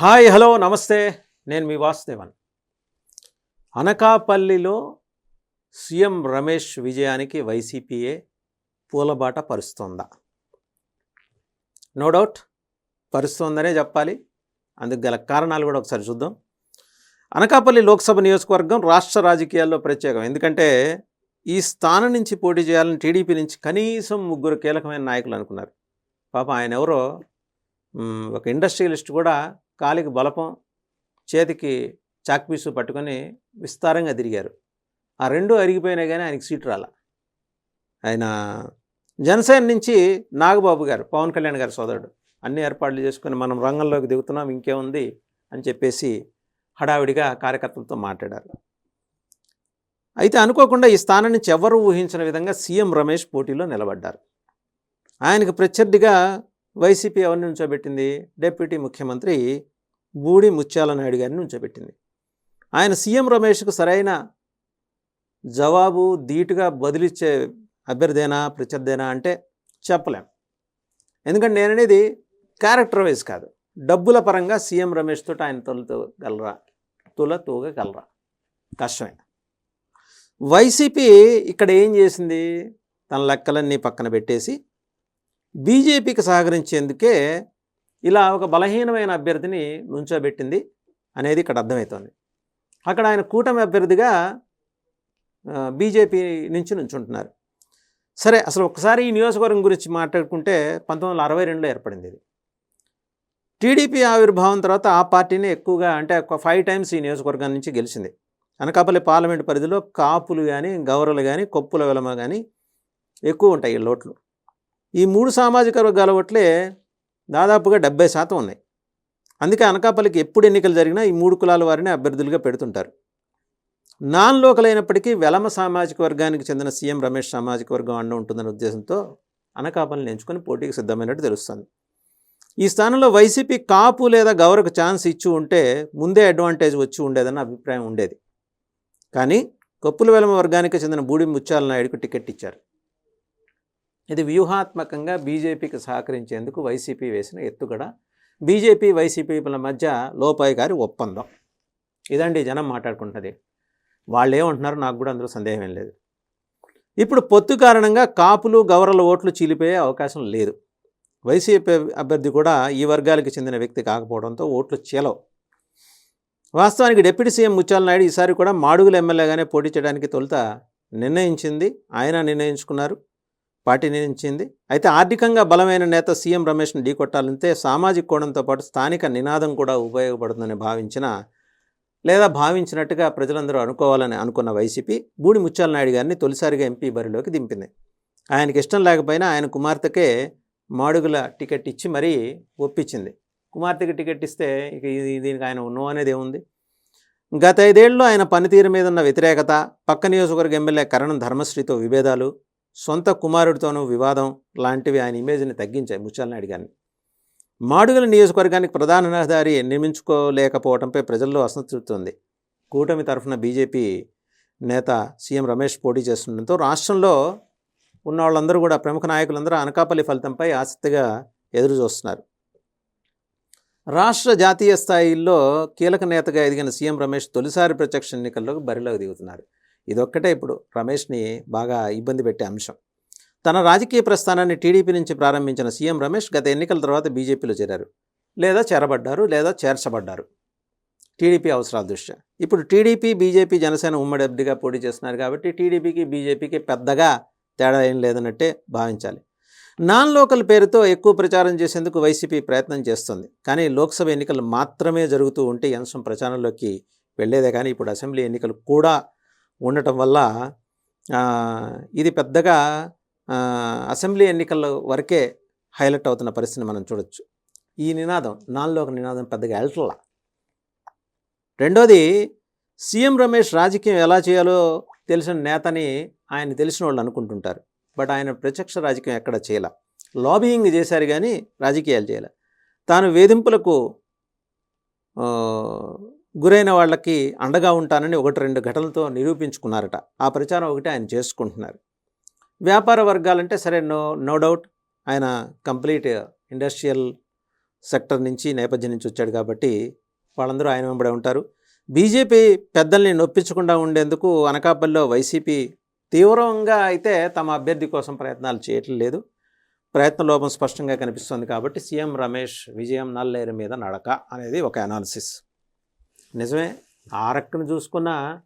Hi hello నమస్తే. నేను మీ వాసుదేవన్. అనకాపల్లిలో సీఎం రమేష్ విజయానికి వైసీపీఏ పూలబాట పరుస్తోందా? నో డౌట్ పరుస్తోందనే చెప్పాలి. అందుకు గల కారణాలు కూడా ఒకసారి చూద్దాం. అనకాపల్లి లోక్సభ నియోజకవర్గం రాష్ట్ర రాజకీయాల్లో ప్రత్యేకం. ఎందుకంటే ఈ స్థానం నుంచి పోటీ చేయాలని టీడీపీ నుంచి కనీసం ముగ్గురు కీలకమైన నాయకులు అనుకున్నారు. పాప ఆయన ఎవరో ఒక ఇండస్ట్రియలిస్ట్ కూడా కాలికి బలపం చేతికి చాక్పీసు పట్టుకొని విస్తారంగా తిరిగారు. ఆ రెండు అరిగిపోయినా కానీ ఆయనకి సీటు రాల. ఆయన జనసేన నుంచి నాగబాబు గారు పవన్ కళ్యాణ్ గారి సోదరుడు అన్ని ఏర్పాట్లు చేసుకుని మనం రంగంలోకి దిగుతున్నాం ఇంకేముంది అని చెప్పేసి హడావిడిగా కార్యకర్తలతో మాట్లాడారు. అయితే అనుకోకుండా ఈ స్థానం నుంచి ఎవరు ఊహించిన విధంగా సీఎం రమేష్ పోటీలో నిలబడ్డారు. ఆయనకు ప్రత్యర్థిగా వైసీపీ ఎవరిని నుంచోబెట్టింది డిప్యూటీ ముఖ్యమంత్రి బూడి ముత్యాల నాయుడు గారిని ఉంచబెట్టింది. ఆయన సీఎం రమేష్కు సరైన జవాబు ధీటుగా బదిలిచ్చే అభ్యర్థేనా ప్రత్యర్థేనా అంటే చెప్పలేం. ఎందుకంటే నేననేది క్యారెక్టర్ వైజ్ కాదు. డబ్బుల పరంగా సీఎం రమేష్ తోటి ఆయన తొలతోగలరా? తుల తూగగలరా? కష్టమే. వైసీపీ ఇక్కడ ఏం చేసింది? తన లెక్కలన్నీ పక్కన పెట్టేసి బీజేపీకి సహకరించేందుకే ఇలా ఒక బలహీనమైన అభ్యర్థిని నుంచోబెట్టింది అనేది ఇక్కడ అర్థమవుతోంది అక్కడ ఆయన కూటమి అభ్యర్థిగా బీజేపీ నుంచి నుంచుంటున్నారు. సరే అసలు ఒకసారి ఈ నియోజకవర్గం గురించి మాట్లాడుకుంటే పంతొమ్మిది వందల అరవై రెండులో ఏర్పడింది ఇది. టీడీపీ ఆవిర్భావం తర్వాత ఆ పార్టీని ఎక్కువగా అంటే ఒక ఫైవ్ టైమ్స్ ఈ నియోజకవర్గం నుంచి గెలిచింది. అనకాపల్లి పార్లమెంట్ పరిధిలో కాపులు కానీ గౌరలు కానీ కొప్పుల వెలమ కానీ ఎక్కువ ఉంటాయి ఈ లోట్లు. ఈ మూడు సామాజిక వర్గాల ఓట్లే దాదాపుగా డెబ్బై శాతం ఉన్నాయి. అందుకే అనకాపల్లికి ఎప్పుడు ఎన్నికలు జరిగినా ఈ మూడు కులాల వారిని అభ్యర్థులుగా పెడుతుంటారు. నాన్ లోకల్ అయినప్పటికీ వెలమ సామాజిక వర్గానికి చెందిన సీఎం రమేష్ సామాజిక వర్గం అండ ఉంటుందనే ఉద్దేశంతో అనకాపల్లిని ఎంచుకొని పోటీకి సిద్ధమైనట్టు తెలుస్తుంది. ఈ స్థానంలో వైసీపీ కాపు లేదా గౌరకు ఛాన్స్ ఇచ్చి ఉంటే ముందే అడ్వాంటేజ్ వచ్చి ఉండేదన్న అభిప్రాయం ఉండేది. కానీ కొప్పుల వెలమ వర్గానికి చెందిన బూడి ముత్యాల నాయుడుకు టికెట్ ఇచ్చారు. ఇది వ్యూహాత్మకంగా బీజేపీకి సహకరించేందుకు వైసీపీ వేసిన ఎత్తుగడ. బీజేపీ వైసీపీల మధ్య లోపాయి గారి ఒప్పందం. ఇదండి జనం మాట్లాడుకుంటున్నది. వాళ్ళు నాకు కూడా అందులో సందేహం ఏం లేదు. ఇప్పుడు పొత్తు కారణంగా కాపులు గౌరల ఓట్లు చీలిపోయే అవకాశం లేదు. వైసీపీ అభ్యర్థి కూడా ఈ వర్గాలకు చెందిన వ్యక్తి కాకపోవడంతో ఓట్లు చీలవు. వాస్తవానికి డిప్యూటీ సీఎం ముత్యాల నాయుడు ఈసారి కూడా మాడుగుల ఎమ్మెల్యేగానే పోటీ చేయడానికి తొలుత నిర్ణయించింది. ఆయన నిర్ణయించుకున్నారు. పార్టీ అయితే ఆర్థికంగా బలమైన నేత సీఎం రమేష్ను ఢీకొట్టాలంటే సామాజిక కోణంతో పాటు స్థానిక నినాదం కూడా ఉపయోగపడుతుందని భావించిన లేదా భావించినట్టుగా ప్రజలందరూ అనుకోవాలని అనుకున్న వైసీపీ బూడి ముత్యాల నాయుడు గారిని తొలిసారిగా ఎంపీ బరిలోకి దింపింది. ఆయనకి ఇష్టం లేకపోయినా ఆయన కుమార్తెకే మాడుగుల టికెట్ ఇచ్చి మరీ ఒప్పించింది. కుమార్తెకి టికెట్ ఇస్తే ఇక దీనికి ఆయన ఉన్నో అనేది ఏముంది? గత ఐదేళ్ళలో ఆయన పనితీరు మీద ఉన్న వ్యతిరేకత పక్క నియోజకవర్గ ఎమ్మెల్యే కరణం ధర్మశ్రీతో విభేదాలు సొంత కుమారుడితోనూ వివాదం లాంటివి ఆయన ఇమేజ్ని తగ్గించాయి ముత్యాలనాయుడు గారిని. మాడుగుల నియోజకవర్గానికి ప్రధాన రహదారి నిర్మించుకోలేకపోవడంపై ప్రజల్లో అసంతృప్తి ఉంది కూటమి తరఫున బీజేపీ నేత సీఎం రమేష్ పోటీ చేస్తుండటంతో రాష్ట్రంలో ఉన్న వాళ్ళందరూ కూడా ప్రముఖ నాయకులందరూ అనకాపల్లి ఫలితంపై ఆసక్తిగా ఎదురు చూస్తున్నారు రాష్ట్ర జాతీయ స్థాయిలో కీలక నేతగా ఎదిగిన సీఎం రమేష్ తొలిసారి ప్రత్యక్ష ఎన్నికల్లోకి బరిలోకి దిగుతున్నారు. ఇదొక్కటే ఇప్పుడు రమేష్ని బాగా ఇబ్బంది పెట్టే అంశం. తన రాజకీయ ప్రస్థానాన్ని టీడీపీ నుంచి ప్రారంభించిన సీఎం రమేష్ గత ఎన్నికల తర్వాత బీజేపీలో చేరారు. లేదా చేరబడ్డారు లేదా చేర్చబడ్డారు. టీడీపీ అవసరాల దృష్ట్యా. ఇప్పుడు టీడీపీ బీజేపీ జనసేన ఉమ్మడి అభ్యర్థిగా పోటీ చేస్తున్నారు కాబట్టి టీడీపీకి బీజేపీకి పెద్దగా తేడా ఏం లేదన్నట్టే భావించాలి. నాన్ లోకల్ పేరుతో ఎక్కువ ప్రచారం చేసేందుకు వైసీపీ ప్రయత్నం చేస్తుంది. కానీ లోక్సభ ఎన్నికలు మాత్రమే జరుగుతూ ఉంటే ఈ అంశం ప్రచారంలోకి వెళ్ళేదే కానీ ఇప్పుడు అసెంబ్లీ ఎన్నికలు కూడా ఉండటం వల్ల ఇది పెద్దగా అసెంబ్లీ ఎన్నికల వరకే హైలైట్ అవుతున్న పరిస్థితిని మనం చూడొచ్చు. ఈ నినాదం నాలుగులో ఒక నినాదం పెద్దగా వెళ్ళట్లా రెండోది సీఎం రమేష్ రాజకీయం ఎలా చేయాలో తెలిసిన నేతని ఆయన తెలిసిన వాళ్ళు అనుకుంటుంటారు. బట్ ఆయన ప్రత్యక్ష రాజకీయం ఎక్కడ చేయాల. లాబియింగ్ చేశారు కానీ రాజకీయాలు చేయాల. తాను వేధింపులకు గురైన వాళ్ళకి అండగా ఉంటానని ఒకటి రెండు ఘటనలతో నిరూపించుకున్నారట. ఆ ప్రచారం ఒకటి ఆయన చేసుకుంటున్నారు. వ్యాపార వర్గాలంటే సరే నో నో డౌట్. ఆయన కంప్లీట్ ఇండస్ట్రియల్ సెక్టర్ నుంచి నేపథ్యం నుంచి వచ్చాడు కాబట్టి వాళ్ళందరూ ఆయన వెంబడే ఉంటారు. బీజేపీ పెద్దల్ని నొప్పించకుండా ఉండేందుకు అనకాపల్లిలో వైసీపీ తీవ్రంగా అయితే తమ అభ్యర్థి కోసం ప్రయత్నాలు చేయటం లేదు. ప్రయత్న లోపం స్పష్టంగా కనిపిస్తుంది కాబట్టి సీఎం రమేష్ విజయం నల్లేరు మీద నడక అనేది ఒక అనాలిసిస్ నిజమే. ఆ రక్కను చూసుకున్న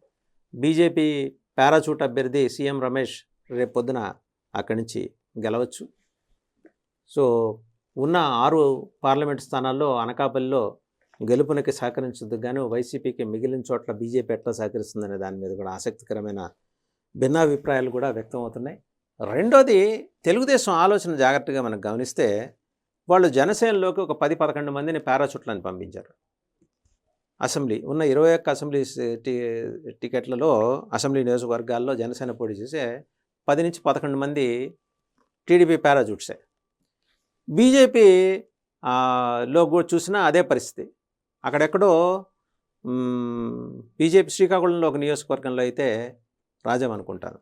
బీజేపీ పారాచూట్ అభ్యర్థి సీఎం రమేష్ రేపు పొద్దున అక్కడి నుంచి గెలవచ్చు. సో ఉన్న ఆరు పార్లమెంట్ స్థానాల్లో అనకాపల్లిలో గెలుపునకి సహకరించదు కానీ వైసీపీకి మిగిలిన చోట్ల బీజేపీ ఎట్లా సహకరిస్తుందనే దాని మీద కూడా ఆసక్తికరమైన భిన్నాభిప్రాయాలు కూడా వ్యక్తం అవుతున్నాయి రెండోది తెలుగుదేశం ఆలోచన జాగ్రత్తగా మనం గమనిస్తే వాళ్ళు జనసేనలోకి ఒక పది పదకొండు మందిని పారాచూట్లని పంపించారు. అసెంబ్లీ ఉన్న ఇరవై ఒక్క అసెంబ్లీ టికెట్లలో అసెంబ్లీ నియోజకవర్గాల్లో జనసేన పోటీ చేసే పది నుంచి పదకొండు మంది టీడీపీ పారాజూట్సే. బీజేపీ లో కూడా చూసినా అదే పరిస్థితి. అక్కడెక్కడో బీజేపీ శ్రీకాకుళంలో ఒక నియోజకవర్గంలో అయితే రాజం అనుకుంటాను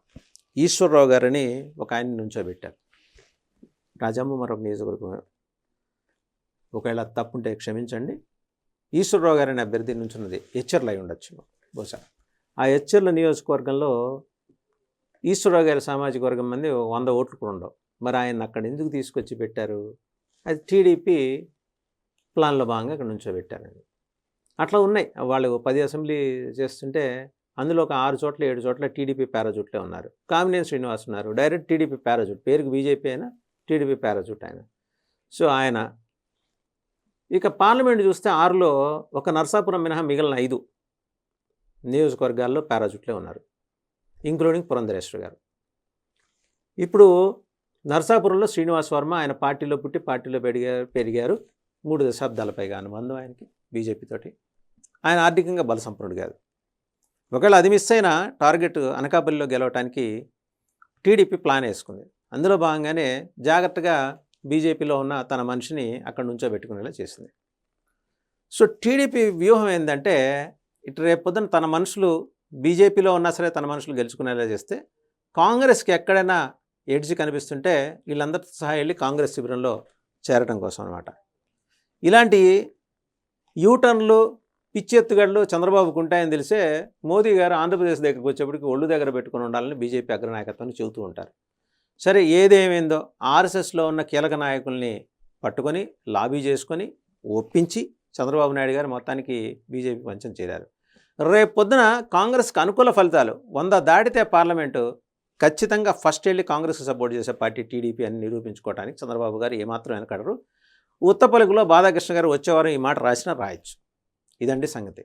ఈశ్వరరావు గారని ఒక ఆయన నుంచోబెట్టారు. రాజమ్మ మరొక నియోజకవర్గం ఒకవేళ తప్పుంటే క్షమించండి. ఈశ్వరరావు గారిని అభ్యర్థి నుంచున్నది హెచ్చర్లు అయి ఉండొచ్చు. బహుశా ఆ హెచ్చర్ల నియోజకవర్గంలో ఈశ్వరరావు గారి సామాజిక వర్గం మంది వంద ఓట్లు కూడా ఉండవు. మరి ఆయన అక్కడ ఎందుకు తీసుకొచ్చి పెట్టారు? అది టీడీపీ ప్లాన్లో భాగంగా ఇక్కడ నుంచోబెట్టారండి. అట్లా ఉన్నాయి. వాళ్ళు పది అసెంబ్లీ చేస్తుంటే అందులో ఒక ఆరు చోట్ల ఏడు చోట్ల టీడీపీ పారాజూట్లే ఉన్నారు. కామినేని శ్రీనివాస్ ఉన్నారు. Direct TDP parachute. పేరుకి బీజేపీ అయినా టీడీపీ పారాజూట్ ఆయన. సో ఆయన ఇక పార్లమెంట్ చూస్తే ఆరులో ఒక నర్సాపురం మినహా మిగిలిన ఐదు నియోజకవర్గాల్లో పారాజూట్లే ఉన్నారు ఇంక్లూడింగ్ పురంధరేశ్వర్ గారు. ఇప్పుడు నర్సాపురంలో శ్రీనివాస్ వర్మ ఆయన పార్టీలో పుట్టి పార్టీలో పెరిగారు పెరిగారు. మూడు దశాబ్దాల పైగా అనుబంధం ఆయనకి బీజేపీతోటి ఆయన ఆర్థికంగా బలసంపన్నుడు కాదు. ఒకవేళ అది మిస్ అయినా టార్గెట్ అనకాపల్లిలో గెలవటానికి టీడీపీ ప్లాన్ వేసుకుంది. అందులో భాగంగానే జాగ్రత్తగా బీజేపీలో ఉన్న తన మనిషిని అక్కడ నుంచో పెట్టుకునేలా చేసింది. సో టీడీపీ వ్యూహం ఏంటంటే ఇటు రేపు పొద్దున తన మనుషులు బీజేపీలో ఉన్నా సరే తన మనుషులు గెలుచుకునేలా చేస్తే కాంగ్రెస్కి ఎక్కడైనా ఏడ్జి కనిపిస్తుంటే వీళ్ళందరితో సహా వెళ్ళి కాంగ్రెస్ శిబిరంలో చేరటం కోసం అనమాట ఇలాంటి యూటర్న్లు పిచ్చెత్తుగడలు చంద్రబాబుకు ఉంటాయని తెలిసే మోదీ గారు ఆంధ్రప్రదేశ్ దగ్గరకు వచ్చేప్పటికి ఒళ్ళు దగ్గర పెట్టుకుని ఉండాలని బీజేపీ అగ్రనాయకత్వాన్ని చెబుతూ ఉంటారు. సరే ఏదేమైందో ఆర్ఎస్ఎస్లో ఉన్న కీలక నాయకుల్ని పట్టుకొని లాబీ చేసుకొని ఒప్పించి చంద్రబాబు నాయుడు గారు మొత్తానికి బీజేపీ పంచం చేరారు. రేపు పొద్దున కాంగ్రెస్కి అనుకూల ఫలితాలు వంద దాటితే పార్లమెంటు ఖచ్చితంగా ఫస్ట్ వెళ్ళి కాంగ్రెస్కి సపోర్ట్ చేసే పార్టీ టీడీపీ అని నిరూపించుకోవడానికి చంద్రబాబు గారు ఏమాత్రం వెనకడరు. ఉత్తపలుకులో బాధాకృష్ణ గారు వచ్చేవారు ఈ మాట రాసినా రాయొచ్చు. ఇదండి సంగతి.